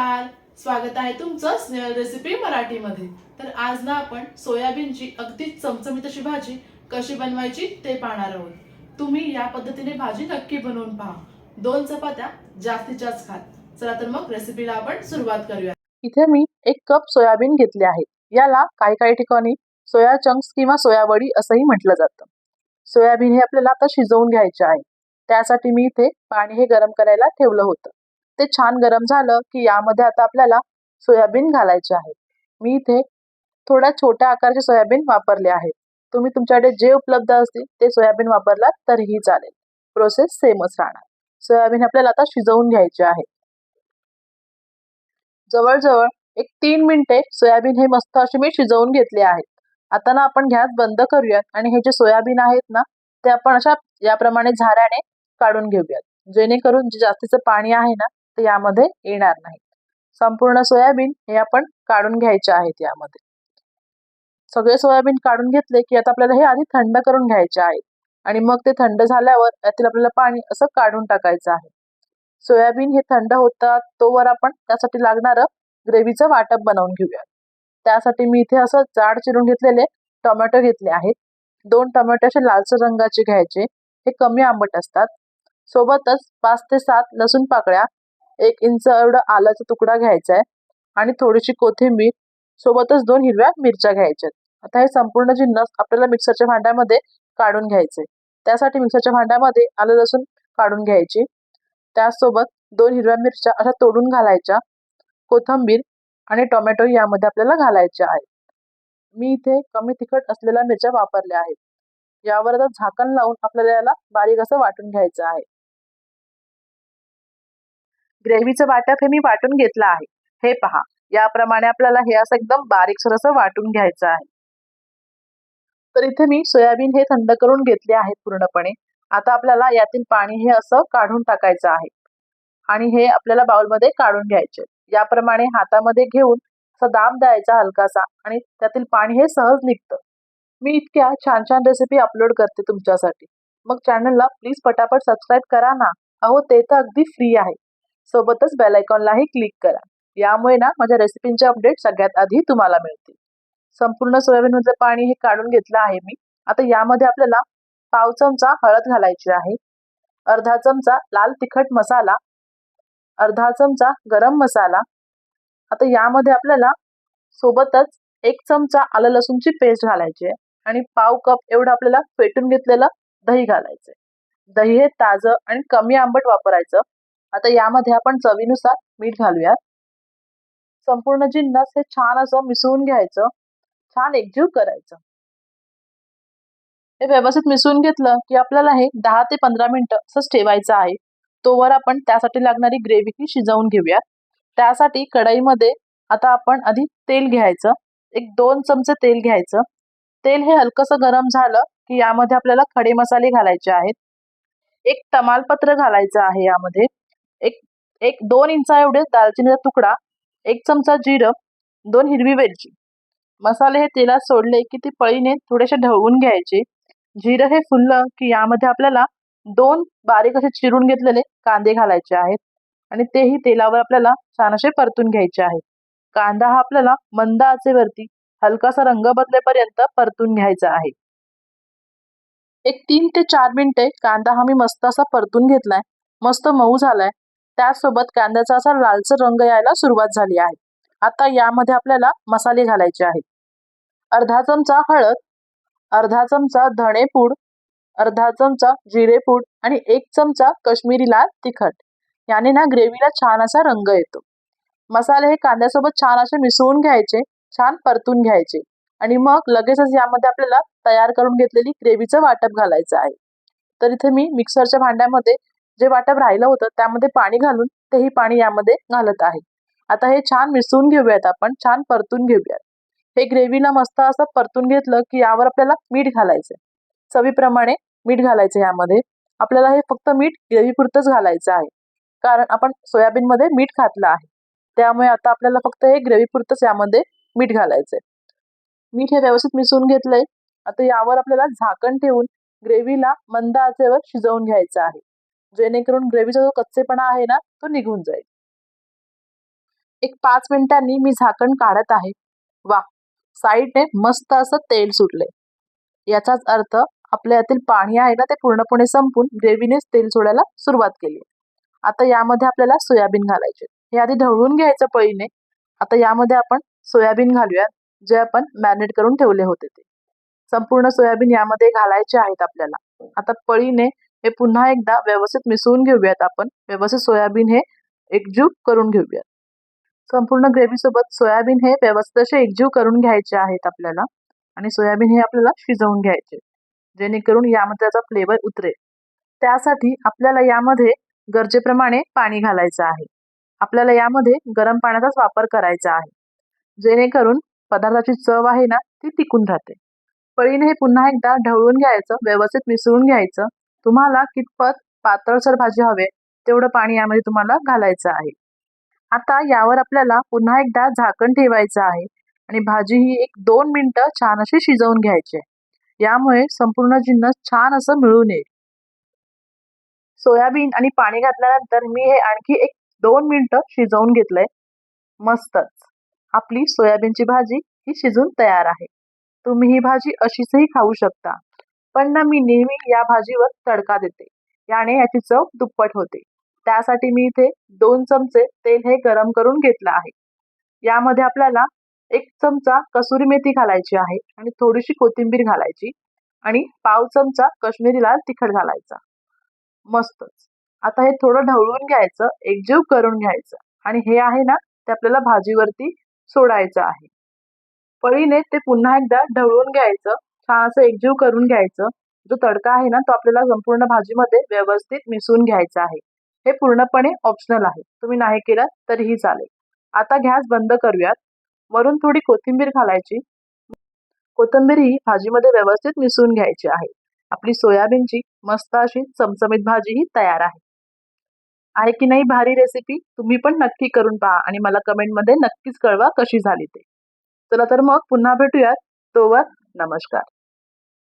नमस्कार स्वागत आहे तुमचं स्नेहल रेसिपी मराठीमध्ये. तर आज ना आपण सोयाबीनची अगदी चमचमीत अशी भाजी कशी बनवायची ते पाहणार आहोत. तुम्ही या पद्धतीने भाजी नक्की बनवून पहा. दोन चपात्या जास्तीत जास्त खात. चला तर मग रेसिपीला आपण सुरुवात करूया. इथे मी एक कप सोयाबीन घेतले आहे. याला काही काही ठिकाणी सोया चंक्स किंवा सोयावडी असंही म्हटलं जातं. सोयाबीन हे आपल्याला आता शिजवून घ्यायचे आहे. त्यासाठी मी इथे पाणी हे गरम करायला ठेवलं होतं. ते छान गरम झालं की यामध्ये आता आपल्याला सोयाबीन घालायचे आहे. मी इथे थोड्या छोट्या आकाराचे सोयाबीन वापरले आहेत. तुम्ही तुमच्याकडे जे उपलब्ध असतील ते सोयाबीन वापरलात तरीही चालेल. प्रोसेस सेमच राहणार. सोयाबीन आपल्याला आता शिजवून घ्यायचे आहे. जवळजवळ एक तीन मिनिटे सोयाबीन हे मस्त असे मी शिजवून घेतले आहेत. आता ना आपण गॅस बंद करूयात आणि हे जे सोयाबीन आहेत ना ते आपण अशा याप्रमाणे झाऱ्याने काढून घेऊयात. जेणेकरून जे जास्तीचं पाणी आहे ना यामध्ये येणार नाही संपूर्ण सोयाबीन हे आपण काढून घ्यायचे आहेत यामध्ये. सगळे सोयाबीन काढून घेतले की आता आपल्याला हे आधी थंड करून घ्यायचे आहे. आणि मग ते थंड झाल्यावर यातील आपल्याला पाणी असं काढून टाकायचं आहे. सोयाबीन हे थंड होतात तोवर आपण त्यासाठी लागणारं ग्रेव्हीचं वाटप बनवून घेऊया. त्यासाठी मी इथे असं जाड चिरून घेतलेले टोमॅटो घेतले आहेत. दोन टोमॅटो असे लालसर रंगाचे घ्यायचे. हे कमी आंबट असतात. सोबतच पाच ते सात लसूण पाकळ्या एक इंच एवढं आलाचा तुकडा घ्यायचा आहे. आणि थोडीशी कोथिंबीर सोबतच दोन हिरव्या मिरच्या घ्यायच्यात आता हे संपूर्ण जिन्नस आपल्याला मिक्सरच्या भांड्यामध्ये काढून घ्यायचे त्यासाठी मिक्सरच्या भांड्यामध्ये आलं लसूण काढून घ्यायची. त्याचसोबत दोन हिरव्या मिरच्या अशा तोडून घालायच्या. कोथंबीर आणि टोमॅटो यामध्ये आपल्याला घालायचे आहे. मी इथे कमी तिखट असलेल्या मिरच्या वापरल्या आहेत. यावर आता झाकण लावून आपल्याला याला बारीक असं वाटून घ्यायचं आहे. ग्रेव्हीचं वाटप हे मी वाटून घेतलं आहे. हे पहा याप्रमाणे आपल्याला हे असं एकदम बारीकसर असं वाटून घ्यायचं आहे. तर इथे मी सोयाबीन हे थंड करून घेतले आहेत पूर्णपणे. आता आपल्याला यातील पाणी हे असं काढून टाकायचं आहे. आणि हे आपल्याला बाउलमध्ये काढून घ्यायचे. याप्रमाणे हातामध्ये घेऊन असं दाब द्यायचा हलकासा आणि त्यातील पाणी हे सहज निघतं. मी इतक्या छान छान रेसिपी अपलोड करते तुमच्यासाठी. मग चॅनलला प्लीज पटापट सबस्क्राईब करा ना. अहो ते तर अगदी फ्री आहे. सोबतच बेल आयकॉनलाही क्लिक करा. यामुळे ना माझ्या रेसिपींचे अपडेट सगळ्यात आधी तुम्हाला मिळतील. संपूर्ण सोयाबीनमधलं पाणी हे काढून घेतलं आहे मी. आता यामध्ये आपल्याला पाव चमचा हळद घालायची आहे. अर्धा चमचा लाल तिखट मसाला. अर्धा चमचा गरम मसाला. आता यामध्ये आपल्याला सोबतच एक चमचा आलं लसूणची पेस्ट घालायची आहे. आणि पाव कप एवढं आपल्याला फेटून घेतलेलं दही घालायचंय दही हे ताजं आणि कमी आंबट वापरायचं. आता यामध्ये आपण चवीनुसार मीठ घालूयात. संपूर्ण जिन्नस हे छान असं मिसळून घ्यायचं. छान एकजीव करायचं. हे व्यवस्थित मिसळून घेतलं की आपल्याला हे दहा ते पंधरा मिनिटं असंच ठेवायचं आहे. तोवर आपण त्यासाठी लागणारी ग्रेव्ही ही शिजवून घेऊयात. त्यासाठी कढईमध्ये आता आपण आधी तेल घ्यायचं. एक दोन चमचे तेल घ्यायचं. तेल हे हलकंसं गरम झालं की यामध्ये आपल्याला खडे मसाले घालायचे आहेत. एक तमालपत्र घालायचं आहे यामध्ये. एक एक दोन इंचा एवढे दालचिनीचा तुकडा एक चमचा जिरं दोन हिरवी वेलची. मसाले हे तेलात सोडले की ते पळीने थोडेसे ढवळून घ्यायचे. जिरं हे फुललं की यामध्ये आपल्याला दोन बारीक असे चिरून घेतलेले कांदे घालायचे आहेत आणि तेही तेलावर आपल्याला छान असे परतून घ्यायचे आहेत. कांदा हा आपल्याला मंद आचेवरती हलकासा रंग बदलेपर्यंत परतून घ्यायचा आहे. एक तीन ते चार मिनिटे कांदा हा मी मस्त असा परतून घेतलाय. मस्त मऊ झालाय. त्यासोबत कांद्याचा असा लालसर रंग यायला सुरुवात झाली आहे. आता यामध्ये आपल्याला मसाले घालायचे आहेत. अर्धा चमचा हळद अर्धा चमचा धणेपूड अर्धा चमचा जिरेपूड आणि एक चमचा कश्मीरी लाल तिखट. याने ना ग्रेव्हीला छान असा रंग येतो. मसाले हे कांद्यासोबत छान असे मिसळून घ्यायचे छान परतून घ्यायचे आणि मग लगेचच यामध्ये आपल्याला तयार करून घेतलेली ग्रेव्हीचं वाटप घालायचं आहे. तर इथे मी मिक्सरच्या भांड्यामध्ये जे वाटप राहिलं होतं त्यामध्ये पाणी घालून तेही पाणी यामध्ये घालत आहे. आता हे छान मिसळून घेऊयात आपण छान परतून घेऊयात. हे ग्रेव्हीला मस्त असं परतून घेतलं की यावर आपल्याला मीठ घालायचं चवीप्रमाणे मीठ घालायचं यामध्ये. आपल्याला हे फक्त मीठ ग्रेव्ही पुरतच घालायचं आहे. कारण आपण सोयाबीनमध्ये मीठ घातलं आहे. त्यामुळे आता आपल्याला फक्त हे ग्रेव्ही पुरतच यामध्ये मीठ घालायचंय. मीठ हे व्यवस्थित मिसळून घेतलंय. आता यावर आपल्याला झाकण ठेवून ग्रेव्हीला मंद आचेवर शिजवून घ्यायचं आहे. जेणेकरून ग्रेव्हीचा जो कच्चेपणा आहे ना तो निघून जाईल. एक पाच मिनिटांनी मी झाकण काढत आहे. वा साईडने मस्त असं तेल सुटले याचाच अर्थ आपल्या यातील पाणी आहे ना ते पूर्णपणे संपून ग्रेव्हीनेच तेल सोडायला सुरुवात केली. आता यामध्ये आपल्याला सोयाबीन घालायचे. हे आधी ढवळून घ्यायचं पळीने. आता यामध्ये आपण सोयाबीन घालूयात जे आपण मॅरिनेट करून ठेवले होते ते. संपूर्ण सोयाबीन यामध्ये घालायचे आहेत आपल्याला. आता पळीने हे पुन्हा एकदा व्यवस्थित मिसळून घेऊयात आपण. व्यवस्थित सोयाबीन हे एकजीव करून घेऊयात. संपूर्ण ग्रेव्हीसोबत सोयाबीन हे व्यवस्थित असे एकजीव करून घ्यायचे आहेत आपल्याला. आणि सोयाबीन हे आपल्याला शिजवून घ्यायचे. जेणेकरून यामध्ये त्याचा फ्लेवर उतरेल. त्यासाठी आपल्याला यामध्ये गरजेप्रमाणे पाणी घालायचं आहे. आपल्याला यामध्ये गरम पाण्याचाच वापर करायचा आहे. जेणेकरून पदार्थाची चव आहे ना ती टिकून राहते. पळीने हे पुन्हा एकदा ढवळून घ्यायचं व्यवस्थित मिसळून घ्यायचं. तुम्हाला कितपत पातळसर भाजी हवे तेवढं पाणी यामध्ये तुम्हाला घालायचं आहे. आता यावर आपल्याला पुन्हा एकदा झाकण ठेवायचं आहे आणि भाजी ही एक दोन मिनिटं छान अशी शिजवून घ्यायची आहे. यामुळे संपूर्ण जिन्नस छान असं मिळून येईल. सोयाबीन आणि पाणी घातल्यानंतर मी हे आणखी एक दोन मिनिटं शिजवून घेतलंय. मस्तच. आपली सोयाबीनची भाजी ही शिजून तयार आहे. तुम्ही ही भाजी अशीचही खाऊ शकता. पण ना मी नेहमी या भाजीवर तडका देते. याने याची चव दुप्पट होते. त्यासाठी मी इथे दोन चमचे तेल हे गरम करून घेतलं आहे. यामध्ये आपल्याला एक चमचा कसुरी मेथी घालायची आहे आणि थोडीशी कोथिंबीर घालायची आणि पाव चमचा कश्मीरी लाल तिखट घालायचा. मस्तच. आता हे थोडं ढवळून घ्यायचं एकजीव करून घ्यायचं आणि हे आहे ना ते आपल्याला भाजीवरती सोडायचं आहे. पळीने ते पुन्हा एकदा ढवळून घ्यायचं छान असं एकजीव करून घ्यायचं. जो तडका आहे ना तो आपल्याला संपूर्ण भाजीमध्ये व्यवस्थित मिसळून घ्यायचा आहे. हे पूर्णपणे ऑप्शनल आहे. तुम्ही नाही केलं तरीही चालेल. आता गॅस बंद करूयात. वरून थोडी कोथिंबीर घालायची. कोथिंबीर ही भाजीमध्ये व्यवस्थित मिसळून घ्यायची आहे. आपली सोयाबीनची मस्त अशी चमचमीत भाजी ही तयार आहे. आहे की नाही भारी रेसिपी तुम्ही पण नक्की करून पहा आणि मला कमेंटमध्ये नक्कीच कळवा कशी झाली ते. चला तर मग पुन्हा भेटूयात. तोवर नमस्कार.